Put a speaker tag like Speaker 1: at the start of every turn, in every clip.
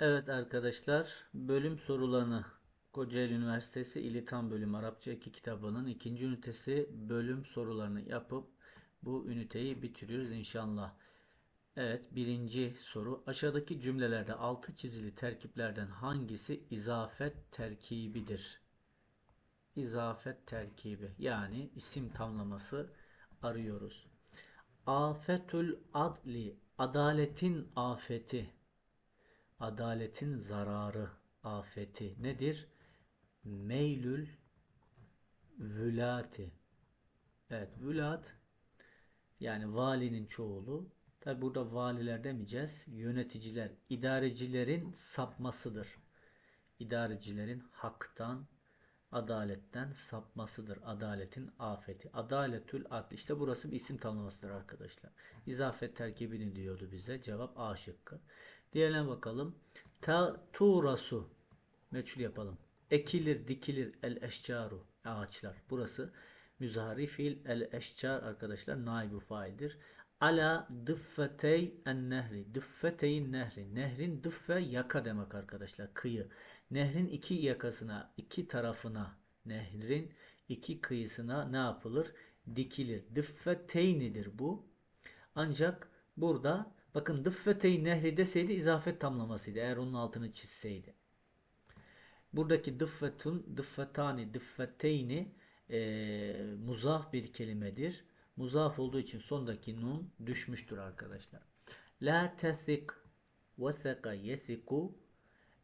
Speaker 1: Evet arkadaşlar, bölüm sorularını Kocaeli Üniversitesi İlitan Bölüm Arapça 2 kitabının ikinci ünitesi bölüm sorularını yapıp bu üniteyi bitiriyoruz inşallah. Evet, birinci soru. Aşağıdaki cümlelerde altı çizili terkiplerden hangisi izafet terkibidir? İzafet terkibi yani isim tamlaması arıyoruz. Afetül adli, adaletin afeti adaletin zararı, afeti nedir? Meylül vülati. Evet, vülat yani valinin çoğulu. Tabi burada valiler demeyeceğiz. Yöneticiler, idarecilerin sapmasıdır. İdarecilerin haktan, adaletten sapmasıdır. Adaletin afeti. Adaletül adl. İşte burası bir isim tanımlamasıdır arkadaşlar. İzafet terkibini diyordu bize. Cevap A şıkkı. Diğerine bakalım. Ta turasu. Meçhul yapalım. Ekilir, dikilir el eşcaru. Ağaçlar. Burası müzari fiil el eşcar arkadaşlar naibu faildir. Ala dıffetey en nehri. Dıffeteyin nehri. Nehrin dıffe yaka demek arkadaşlar. Kıyı. Nehrin iki yakasına, iki tarafına, nehrin iki kıyısına ne yapılır? Dikilir. Dıffeteynidir bu. Ancak burada bakın dıffetey nehri deseydi izafet tamlamasıydı. Eğer onun altını çizseydi. Buradaki dıffetun, dıffetani, dıffeteyni e, muzaf bir kelimedir. Muzaf olduğu için sondaki nun düşmüştür arkadaşlar. La tesik veseka yesiku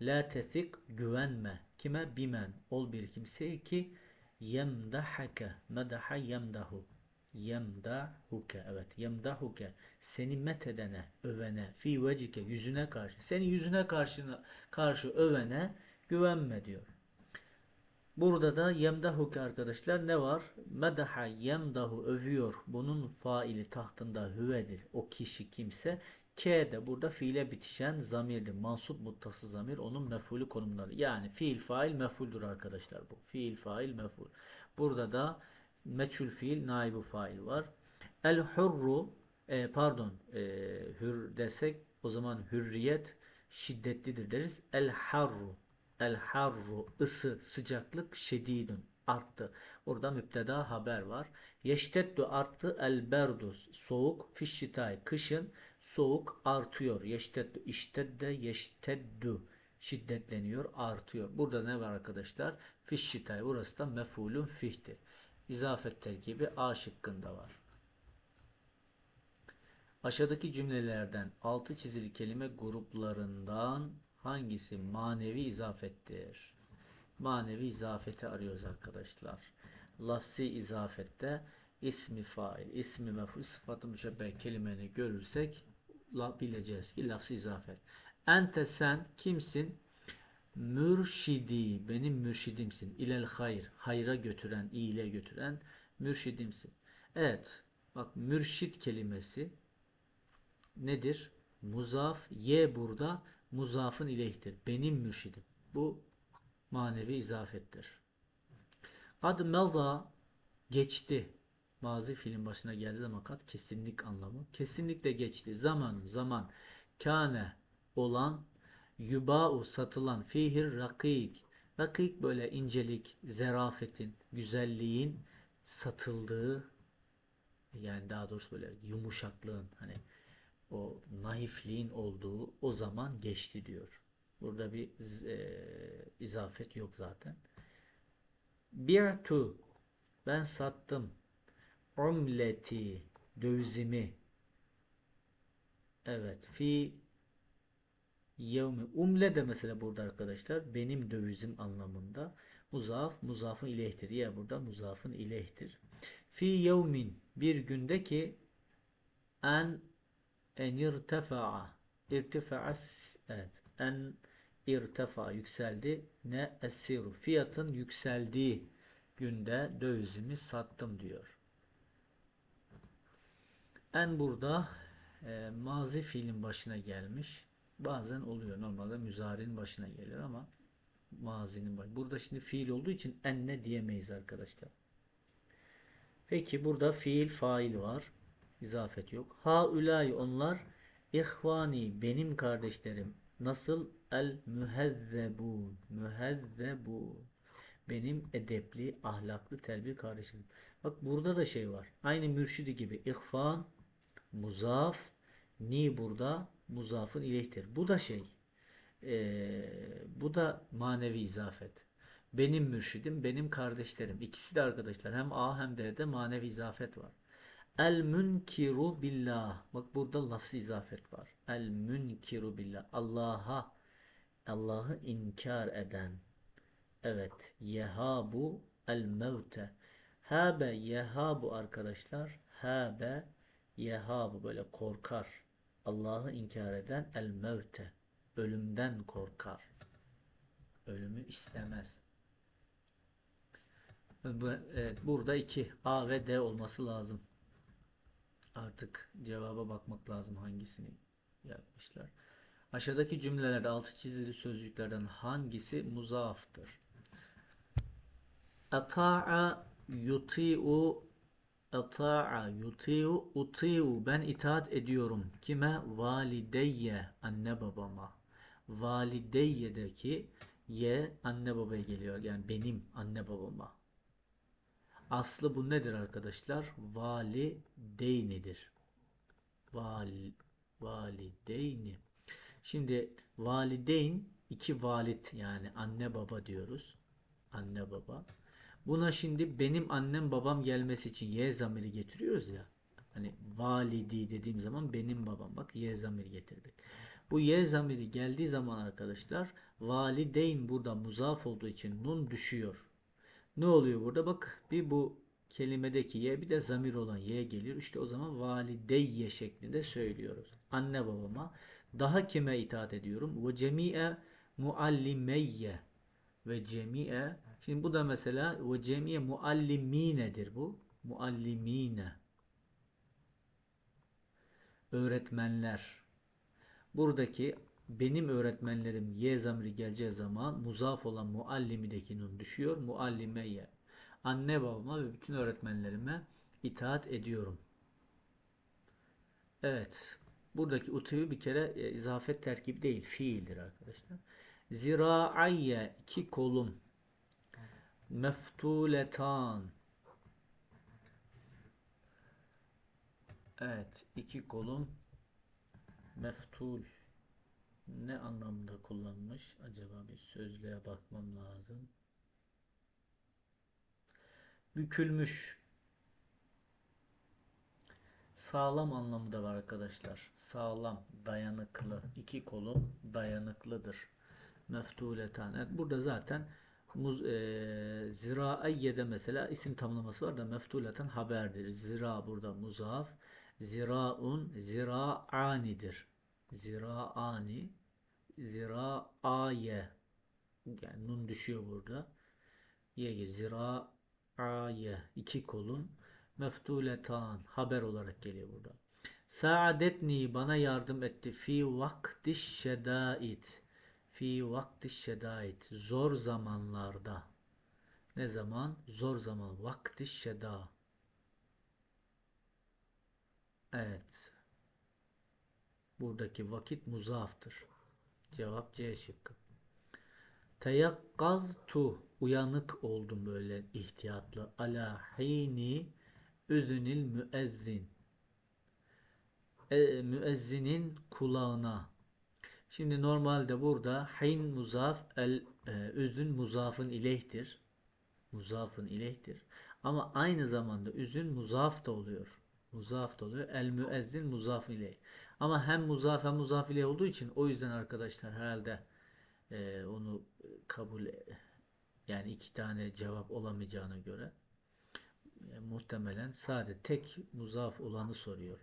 Speaker 1: La tesik güvenme. Kime? Bimen. Ol bir kimseye ki yemdahake. Medaha yemdahu. Yemdahuke. Evet. Yemdahuke. Seni methedene, övene, fi vecike, yüzüne karşı. Seni yüzüne karşı, karşı övene güvenme diyor. Burada da yemdahuke arkadaşlar ne var? Medaha yemdahu övüyor. Bunun faili tahtında hüvedir. O kişi kimse. K de burada fiile bitişen zamirdir. Mansup muttası zamir onun mefulü konumları. Yani fiil fail mefuldür arkadaşlar bu. Fiil fail meful. Burada da meçhul fiil naibu fail var. El hurru e, pardon e, hür desek o zaman hürriyet şiddetlidir deriz. El harru el harru ısı sıcaklık şedidun arttı. Burada müpteda haber var. Yeşteddu arttı el berdu soğuk fişşitay kışın soğuk artıyor. Yeşteddu iştedde yeşteddu şiddetleniyor artıyor. Burada ne var arkadaşlar? Fişşitay burası da mefulun fihtir. İzafet terkibi A şıkkında var. Aşağıdaki cümlelerden altı çizili kelime gruplarından hangisi manevi izafettir? Manevi izafeti arıyoruz arkadaşlar. Lafsi izafette ismi fail, ismi meful, sıfatı müşebbeh kelimeni görürsek bileceğiz ki lafsi izafet. Ente sen kimsin? Mürşidi, benim mürşidimsin. İlel hayır, hayra götüren, iyiliğe götüren mürşidimsin. Evet, bak mürşid kelimesi nedir? Muzaf, ye burada muzafın ileyhtir. Benim mürşidim. Bu manevi izafettir. Ad melda geçti. Mazi fiilin başına geldiği zaman kat kesinlik anlamı. Kesinlikle geçti. Zaman zaman kane olan yuba'u satılan fihir rakik. Rakik böyle incelik, zerafetin, güzelliğin satıldığı yani daha doğrusu böyle yumuşaklığın hani o naifliğin olduğu o zaman geçti diyor. Burada bir e, izafet yok zaten. Bi'tu ben sattım. Umleti dövizimi. Evet. Fi yevmi. Umle de mesela burada arkadaşlar benim dövizim anlamında. Muzaf muzafın ileyhtir. Ya burada muzafın ileyhtir. Fi yevmin bir günde ki en en irtefa'a irtefa'a evet en irtefa yükseldi ne esiru fiyatın yükseldiği günde dövizimi sattım diyor. En burada e, mazi fiilin başına gelmiş. Bazen oluyor. Normalde müzarinin başına gelir ama mazinin baş. Burada şimdi fiil olduğu için enne diyemeyiz arkadaşlar. Peki burada fiil fail var. İzafet yok. Ha ülay onlar ihvani benim kardeşlerim. Nasıl? El mühezzebun. Mühezzebun. Benim edepli, ahlaklı, terbiye kardeşim. Bak burada da şey var. Aynı mürşidi gibi. İhfan, muzaf, ni burada muzafın ileyhtir. Bu da şey. eee, bu da manevi izafet. Benim mürşidim, benim kardeşlerim. İkisi de arkadaşlar. Hem A hem D'de manevi izafet var. El münkiru billah. Bak burada lafz izafet var. El münkiru billah. Allah'a Allah'ı inkar eden. Evet. Yehabu el mevte. Habe yehabu arkadaşlar. Habe yehabu böyle korkar. Allah'ı inkar eden el mevte. Ölümden korkar. Ölümü istemez. Evet, burada iki A ve D olması lazım. Artık cevaba bakmak lazım hangisini yapmışlar. Aşağıdaki cümlelerde altı çizili sözcüklerden hangisi muzaaftır? Ata'a yuti'u Ata'a yuti'u uti'u ben itaat ediyorum. Kime? Valideyye anne babama. Valideyye'deki ye anne babaya geliyor. Yani benim anne babama. Aslı bu nedir arkadaşlar? Valideynidir. Val, valideyni. Şimdi valideyn iki valit yani anne baba diyoruz. Anne baba. Buna şimdi benim annem babam gelmesi için y zamiri getiriyoruz ya. Hani validi dediğim zaman benim babam. Bak y zamiri getirdik. Bu y zamiri geldiği zaman arkadaşlar valideyn burada muzaf olduğu için nun düşüyor. Ne oluyor burada? Bak bir bu kelimedeki ye bir de zamir olan ye geliyor. İşte o zaman valideyye şeklinde söylüyoruz. Anne babama. Daha kime itaat ediyorum? Ve cemi'e muallimeyye. Ve cemi'e. Şimdi bu da mesela ve cemi'e mualliminedir bu. Muallimine. Öğretmenler. Buradaki benim öğretmenlerim y zamiri geleceği zaman muzaf olan muallimideki nun düşüyor. Muallimeye. Anne babama ve bütün öğretmenlerime itaat ediyorum. Evet. Buradaki utuyu bir kere e, izafet terkibi değil, fiildir arkadaşlar. Ziraayye iki kolum. Meftuletan. Evet, iki kolum meftul ne anlamda kullanmış? Acaba bir sözlüğe bakmam lazım. Bükülmüş. Sağlam anlamı da var arkadaşlar. Sağlam, dayanıklı. İki kolum dayanıklıdır. Meftuleten. Evet, burada zaten muz, e, ziraiyye'de mesela isim tamlaması var da meftuleten haberdir. Zira burada muzaf. Ziraun ziraanidir. Ziraani ziraaye yani nun düşüyor burada. Ye. Ziraaye iki kolun meftuletan haber olarak geliyor burada. Saadetni bana yardım etti fi vakti şedait. Fi vakti şedait. Zor zamanlarda. Ne zaman? Zor zaman. Vakti şeda. Evet. Buradaki vakit muzaftır. Cevap C şıkkı. Teyakkaztu uyanık oldum böyle ihtiyatlı. Ala hini üzünil müezzin. E, müezzinin kulağına. Şimdi normalde burada hin muzaf el e, üzün muzafın ileyhtir. Muzafın ileyhtir. Ama aynı zamanda üzün muzaf da oluyor. Muzaf da oluyor. El müezzin muzaf ileyh. Ama hem muzaf hem muzaf ileyh olduğu için o yüzden arkadaşlar herhalde e, onu kabul yani iki tane cevap olamayacağına göre e, muhtemelen sade tek muzaf olanı soruyor.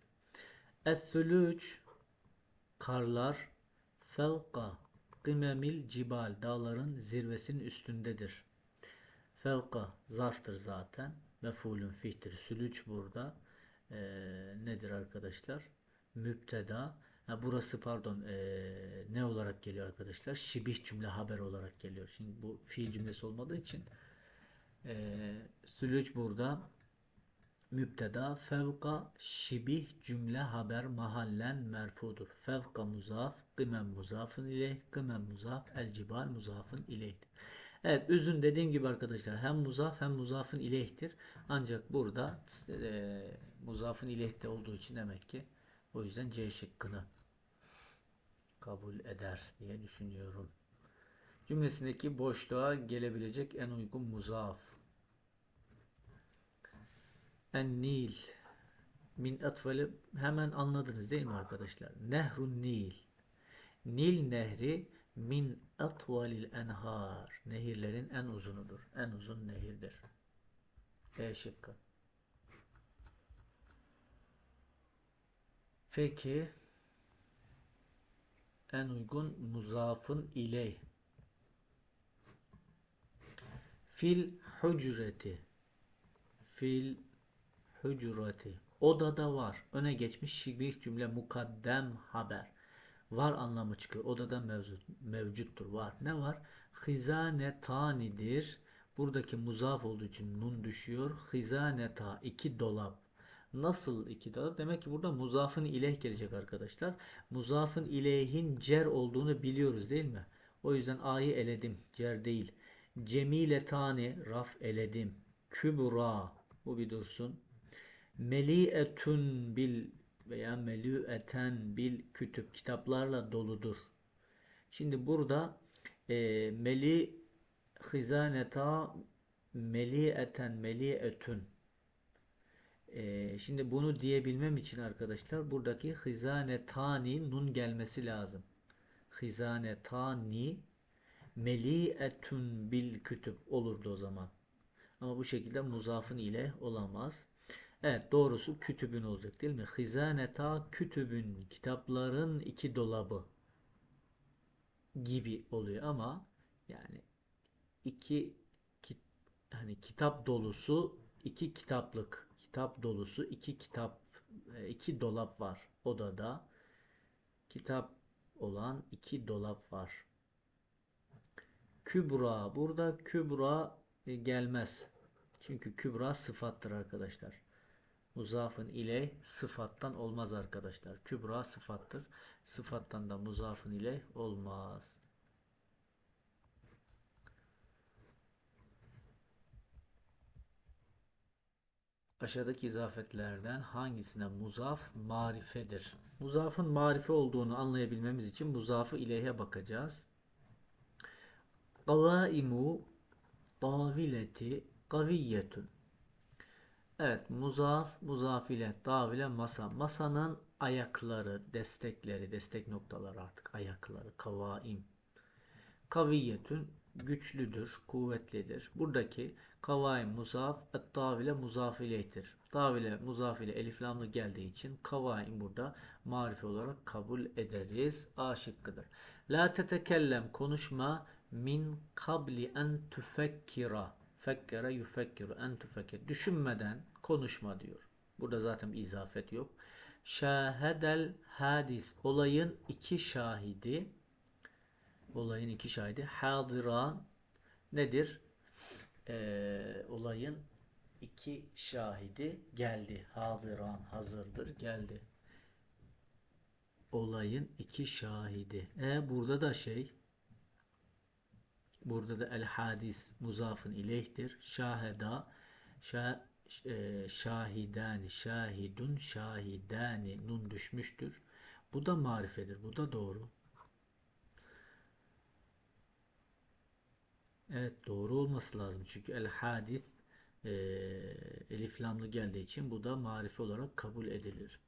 Speaker 1: Es-sülüç karlar fevka kımemil cibal dağların zirvesinin üstündedir. Fevka zarftır zaten. Mefulün fihtir. Sülüç burada e, nedir arkadaşlar? Müpteda. Ha, burası pardon e, ne olarak geliyor arkadaşlar? Şibih cümle haber olarak geliyor. Şimdi bu fiil cümlesi olmadığı için e, sülüç burada mübteda fevka şibih cümle haber mahallen merfudur. Fevka muzaf, kımen muzafın ileyh, kımen muzaf, el cibal muzafın ileyhtir. Evet üzün dediğim gibi arkadaşlar hem muzaf hem muzafın ileyhtir. Ancak burada e, muzafın ileyhte olduğu için demek ki o yüzden C şıkkını kabul eder diye düşünüyorum. Cümlesindeki boşluğa gelebilecek en uygun muzaf. En Nil min atfali hemen anladınız değil mi arkadaşlar? Nehrun Nil. Nil nehri min atvalil enhar. Nehirlerin en uzunudur. En uzun nehirdir. E şıkkı. Peki en uygun muzafın iley. Fil hücreti. Fil hücreti. Odada var. Öne geçmiş şibih cümle mukaddem haber. Var anlamı çıkıyor. Odada mevcut, mevcuttur. Var. Ne var? Hizane tanidir. Buradaki muzaf olduğu için nun düşüyor. Hizaneta iki dolap. Nasıl iki dolap? Demek ki burada muzafın ileh gelecek arkadaşlar. Muzafın ileyhin cer olduğunu biliyoruz değil mi? O yüzden A'yı eledim. Cer değil. Cemile tani raf eledim. Kübra bu bir dursun. Meli'etun bil veya melüeten bil kütüp kitaplarla doludur. Şimdi burada e, meli hizaneta meli'eten meli'etun e, şimdi bunu diyebilmem için arkadaşlar buradaki hizanetani nun gelmesi lazım. Hizanetani meli'etun bil kütüp olurdu o zaman. Ama bu şekilde muzafın ile olamaz. Evet doğrusu kütübün olacak değil mi? Hizaneta kütübün kitapların iki dolabı gibi oluyor ama yani iki ki, hani kitap dolusu iki kitaplık kitap dolusu iki kitap e, iki dolap var odada kitap olan iki dolap var. Kübra burada kübra e, gelmez. Çünkü kübra sıfattır arkadaşlar. Muzafın ile sıfattan olmaz arkadaşlar. Kübra sıfattır. Sıfattan da muzafın ile olmaz. Aşağıdaki izafetlerden hangisine muzaf marifedir? Muzafın marife olduğunu anlayabilmemiz için muzafı ileyhe bakacağız. Kavaimu davileti kaviyetun Evet, muzaf, muzaf ile davile masa. Masanın ayakları, destekleri, destek noktaları artık ayakları, kavaim. Kaviyetün güçlüdür, kuvvetlidir. Buradaki kavaim muzaf, et davile muzaf ileytir. Davile muzaf ile elif lamlı geldiği için kavaim burada marife olarak kabul ederiz. A şıkkıdır. La tetekellem konuşma min kabli en tüfekkira fekkere yufekkiru en tufekkir. Düşünmeden konuşma diyor. Burada zaten bir izafet yok. Şahedel hadis. Olayın iki şahidi. Olayın iki şahidi. Hadiran nedir? Ee, olayın iki şahidi geldi. Hadiran hazırdır geldi. Olayın iki şahidi. E burada da şey Burada da el hadis muzafın ileyhtir. Şaheda şah, e, şahidani şahidun şahidani nun düşmüştür. Bu da marifedir. Bu da doğru. Evet doğru olması lazım. Çünkü el hadis e, elif geldiği için bu da marife olarak kabul edilir.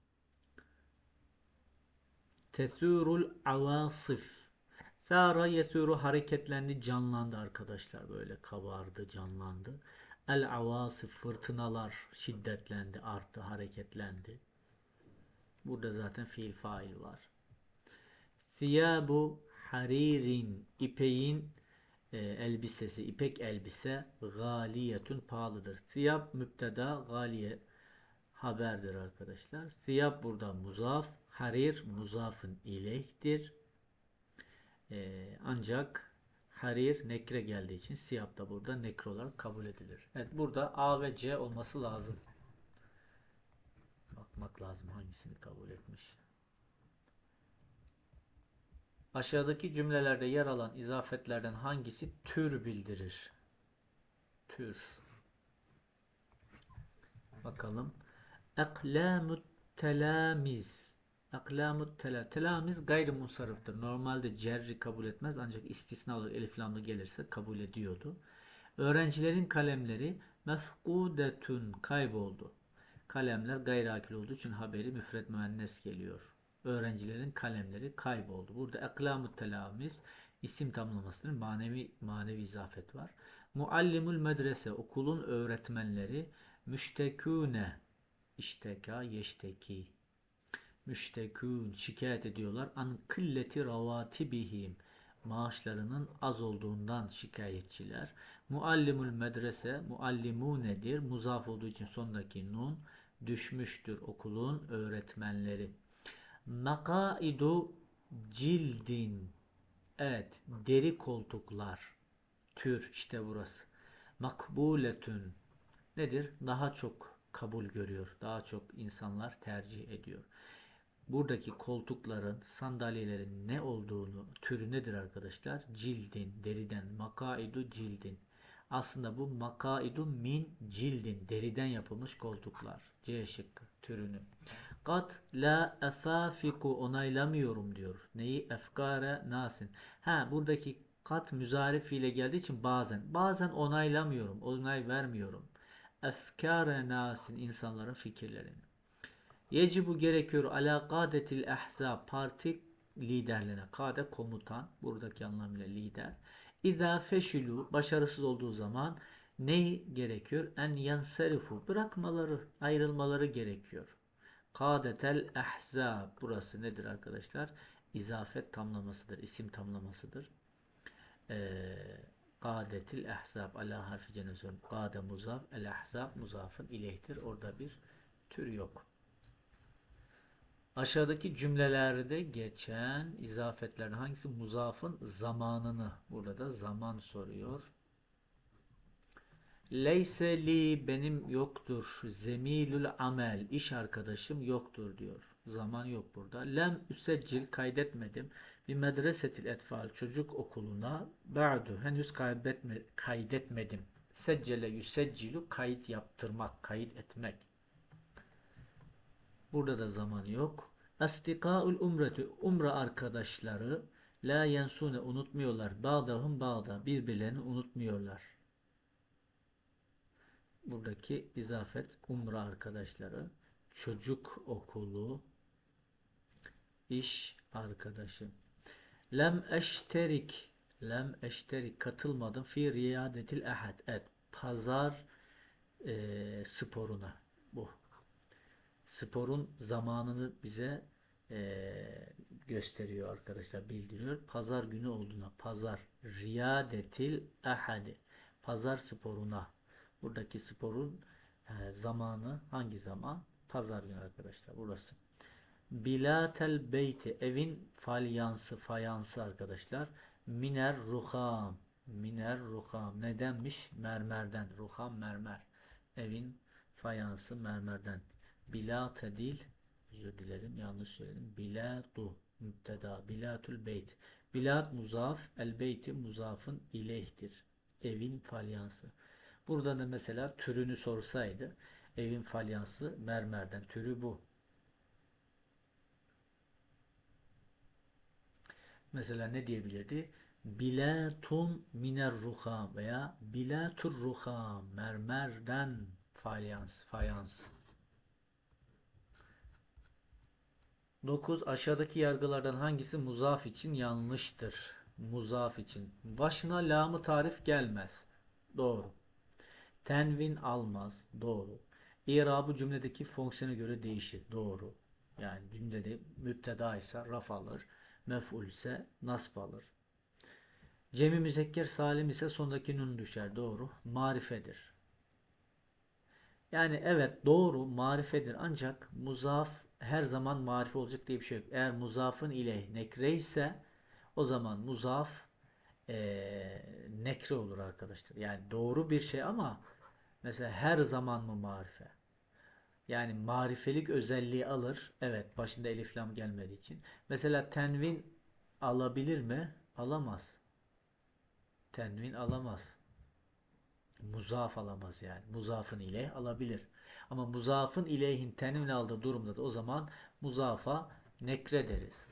Speaker 1: Tesurul avasif Sara yesuru hareketlendi, canlandı arkadaşlar. Böyle kabardı, canlandı. El avasif fırtınalar şiddetlendi, arttı, hareketlendi. Burada zaten fiil fail var. Siyabu haririn ipeğin e, elbisesi, ipek elbise galiyetun pahalıdır. Siyab müpteda, galiye haberdir arkadaşlar. Siyab burada muzaf, harir muzafın ileyhtir. Ee, ancak harir nekre geldiği için siyah da burada nekre olarak kabul edilir. Evet burada A ve C olması lazım. bakmak lazım hangisini kabul etmiş. Aşağıdaki cümlelerde yer alan izafetlerden hangisi tür bildirir? Tür. Bakalım. Eklamut telamiz. Eklamut tela. Telamiz gayrimusarrıftır. Normalde cerri kabul etmez ancak istisna olarak elif lamlı gelirse kabul ediyordu. Öğrencilerin kalemleri mefkudetün kayboldu. Kalemler gayriakil olduğu için haberi müfret müennes geliyor. Öğrencilerin kalemleri kayboldu. Burada eklamut telamiz isim tamlamasının manevi manevi izafet var. Muallimul medrese okulun öğretmenleri müştekûne işteka yeşteki müştekûn şikayet ediyorlar an kılleti ravatibihim maaşlarının az olduğundan şikayetçiler. Muallimul medrese muallimu nedir? Muzaf olduğu için sondaki nun düşmüştür okulun öğretmenleri. Makaidu cildin evet deri koltuklar tür işte burası. Makbuletün nedir? Daha çok kabul görüyor. Daha çok insanlar tercih ediyor. Buradaki koltukların, sandalyelerin ne olduğunu, türü nedir arkadaşlar? Cildin, deriden, makaidu cildin. Aslında bu makaidu min cildin, deriden yapılmış koltuklar. C şıkkı türünü. Kat la efafiku onaylamıyorum diyor. Neyi? Efkare nasin. Ha buradaki kat müzari fiile geldiği için bazen. Bazen onaylamıyorum. Onay vermiyorum. Efkare nasin insanların fikirlerini. Yecibu gerekiyor ala kadetil ahzab parti liderlerine. Kade komutan. Buradaki anlamıyla lider. İza feşilu başarısız olduğu zaman ne gerekiyor? En yanserifu bırakmaları, ayrılmaları gerekiyor. Kadetel ahzab burası nedir arkadaşlar? İzafet tamlamasıdır, isim tamlamasıdır. Ee, kadetil ahzab ala harfi cenazön. Kade muzaf, el ahzab muzafın ileyhtir. Orada bir tür yok. Aşağıdaki cümlelerde geçen izafetlerin hangisi muzafın zamanını burada zaman soruyor. Leyse li benim yoktur. Zemilül amel iş arkadaşım yoktur diyor. Zaman yok burada. Lem üseccil kaydetmedim. Bir medresetil etfal çocuk okuluna ba'du henüz kaydetme, kaydetmedim. Seccele yüseccilu kayıt yaptırmak, kayıt etmek. Burada da zaman yok. Astikaul umreti umre arkadaşları la yensune unutmuyorlar. Bağdahım bağda birbirlerini unutmuyorlar. Buradaki izafet umre arkadaşları çocuk okulu iş arkadaşı. Lem eşterik lem eşterik katılmadım fi riyadetil ahad. Evet pazar e, sporuna sporun zamanını bize e, gösteriyor arkadaşlar bildiriyor. Pazar günü olduğuna pazar riyadetil ahadi pazar sporuna buradaki sporun e, zamanı hangi zaman? Pazar günü arkadaşlar burası. Bilatel beyti evin falyansı fayansı arkadaşlar. Miner ruham miner ruham nedenmiş? Mermerden ruham mermer. Evin fayansı mermerden. Bilate değil özür dilerim yanlış söyledim. Bilatu müpteda. Bilatul beyt. Bilat muzaf. El beyti muzafın ileyhtir. Evin falyansı. Burada da mesela türünü sorsaydı evin falyansı mermerden. Türü bu. Mesela ne diyebilirdi? Bilatun miner ruham veya bilatur ruham mermerden falyans, fayans. 9. Aşağıdaki yargılardan hangisi muzaf için yanlıştır? Muzaf için. Başına lamı tarif gelmez. Doğru. Tenvin almaz. Doğru. İrabı cümledeki fonksiyona göre değişir. Doğru. Yani cümlede müpteda ise raf alır. Mef'ul ise nasb alır. Cemi müzekker salim ise sondaki nun düşer. Doğru. Marifedir. Yani evet doğru marifedir ancak muzaf her zaman marife olacak diye bir şey yok. Eğer muzafın ile nekre ise o zaman muzaf e, nekre olur arkadaşlar. Yani doğru bir şey ama mesela her zaman mı marife? Yani marifelik özelliği alır. Evet, başında elif lam gelmediği için. Mesela tenvin alabilir mi? Alamaz. Tenvin alamaz. Muzaf alamaz yani. Muzafın ileyh alabilir. Ama muzafın ileyhin tenvin aldığı durumda da o zaman muzafa nekre deriz.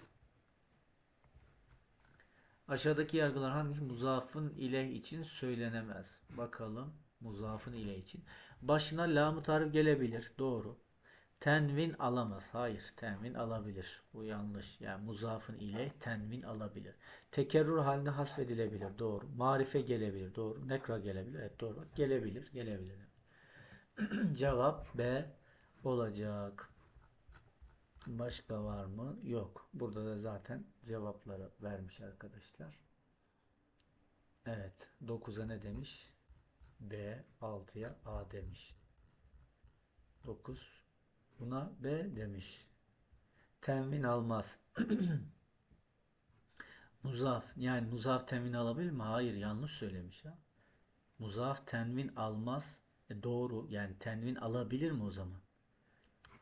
Speaker 1: Aşağıdaki yargılar hangisi muzafın ileyh için söylenemez? Bakalım muzafın ileyh için. Başına lam-ı tarif gelebilir. Doğru. Tenvin alamaz. Hayır. Tenvin alabilir. Bu yanlış. Yani muzafın ileyh tenvin alabilir. Tekerrür halinde hasfedilebilir. Doğru. Marife gelebilir. Doğru. Nekra gelebilir. Evet doğru. Gelebilir. Gelebilir. Cevap B olacak. Başka var mı? Yok. Burada da zaten cevapları vermiş arkadaşlar. Evet. 9'a ne demiş? B 6'ya A demiş. 9 buna B demiş. Temin almaz. Muzaf yani muzaf temin alabilir mi? Hayır yanlış söylemiş ya. Muzaf tenvin almaz. E doğru yani tenvin alabilir mi o zaman?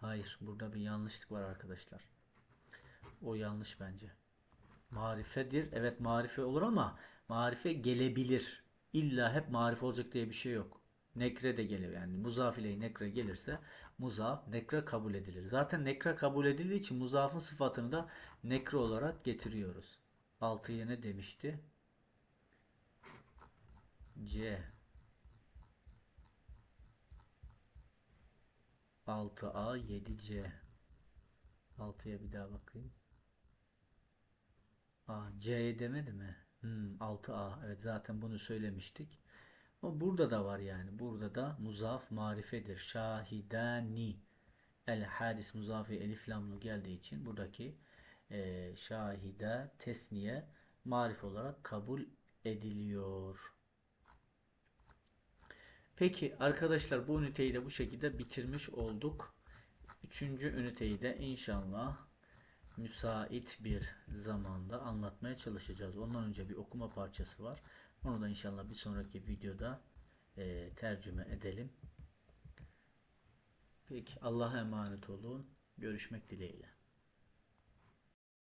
Speaker 1: Hayır burada bir yanlışlık var arkadaşlar. O yanlış bence. Marifedir. Evet marife olur ama marife gelebilir. İlla hep marife olacak diye bir şey yok. Nekre de gelir yani muzaf ile nekre gelirse muzaf nekre kabul edilir. Zaten nekre kabul edildiği için muzafın sıfatını da nekre olarak getiriyoruz. 6'ya ne demişti? C 6A 7C 6'ya bir daha bakayım. A, C'ye demedi mi? Hmm, 6A. Evet zaten bunu söylemiştik. Ama burada da var yani. Burada da muzaf marifedir. Şahidani. El hadis muzafi elif lamlı geldiği için buradaki e, şahide tesniye marif olarak kabul ediliyor. Peki arkadaşlar bu üniteyi de bu şekilde bitirmiş olduk. Üçüncü üniteyi de inşallah müsait bir zamanda anlatmaya çalışacağız. Ondan önce bir okuma parçası var. Onu da inşallah bir sonraki videoda e, tercüme edelim. Peki Allah'a emanet olun. Görüşmek dileğiyle.